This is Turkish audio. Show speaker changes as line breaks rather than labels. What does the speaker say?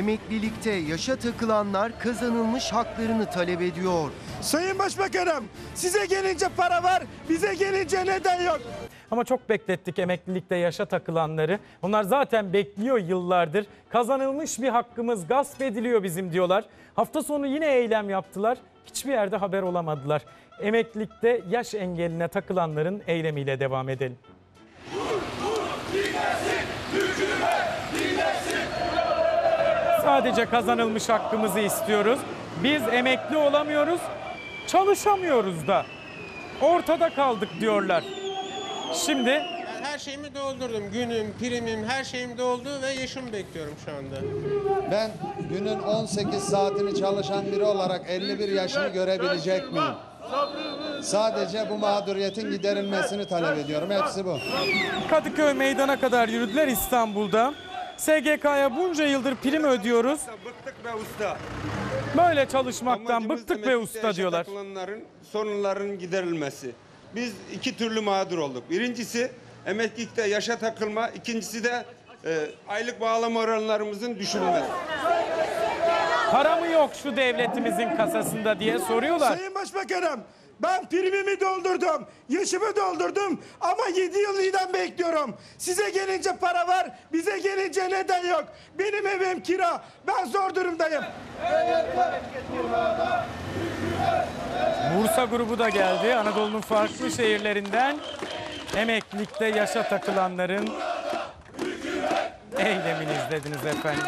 Emeklilikte yaşa takılanlar kazanılmış haklarını talep ediyor.
Sayın Başbakanım size gelince para var bize gelince neden yok?
Ama çok beklettik emeklilikte yaşa takılanları. Onlar zaten bekliyor yıllardır. Kazanılmış bir hakkımız gasp ediliyor bizim diyorlar. Hafta sonu yine eylem yaptılar. Hiçbir yerde haber olamadılar. Emeklilikte yaş engeline takılanların eylemiyle devam edelim. Sadece kazanılmış hakkımızı istiyoruz. Biz emekli olamıyoruz, çalışamıyoruz da. Ortada kaldık diyorlar. Şimdi
Ben her şeyimi doldurdum. Günüm, primim, her şeyim doldu ve yaşımı bekliyorum şu anda.
Ben günün 18 saatini çalışan biri olarak 51 yaşını görebilecek miyim? Sadece bu mağduriyetin giderilmesini talep ediyorum. Hepsi bu.
Kadıköy meydana kadar yürüdüler İstanbul'da. SGK'ya bunca yıldır prim ödüyoruz.
Bıktık be usta.
Böyle çalışmaktan
Amacımız
bıktık be usta diyorlar.
sorunların giderilmesi. Biz iki türlü mağdur olduk. Birincisi emeklilikte yaşa takılma. ikincisi de e, aylık bağlama oranlarımızın düşürülmesi.
Para mı yok şu devletimizin kasasında diye soruyorlar.
Sayın Başbakanım ben primimi doldurdum, yaşımı doldurdum ama 7 yıl idam bekliyorum. Size gelince para var, bize gelince neden yok? Benim evim kira, ben zor durumdayım.
Bursa grubu da geldi. Anadolu'nun farklı şehirlerinden emeklilikte yaşa takılanların eylemini izlediniz efendim.